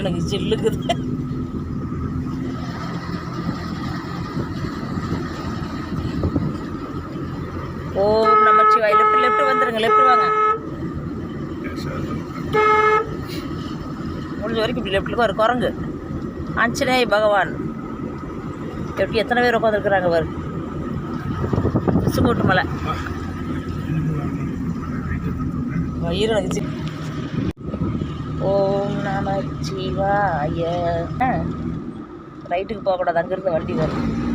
எனக்கு சில்லுக்குது ஓம் நமச்சிவாய் left left வந்துருங்க left வாங்க. முடிஞ்ச வரைக்கும் இப்படி லெஃப்ட்டுக்கு ஒரு குரங்கு. ஆஞ்சநேய பகவான். எப்படி எத்தனை பேர் உட்காந்துருக்குறாங்க பாரு. விசுங்கோட்டு மலை வயிறு எனக்கு சி- சிவாய ரைட்டுக்கு போகக்கூடாது அங்கேருந்து வண்டி வரும்.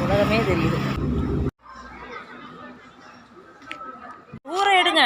உலகமே தெரியுது. ஊரை எடுங்க.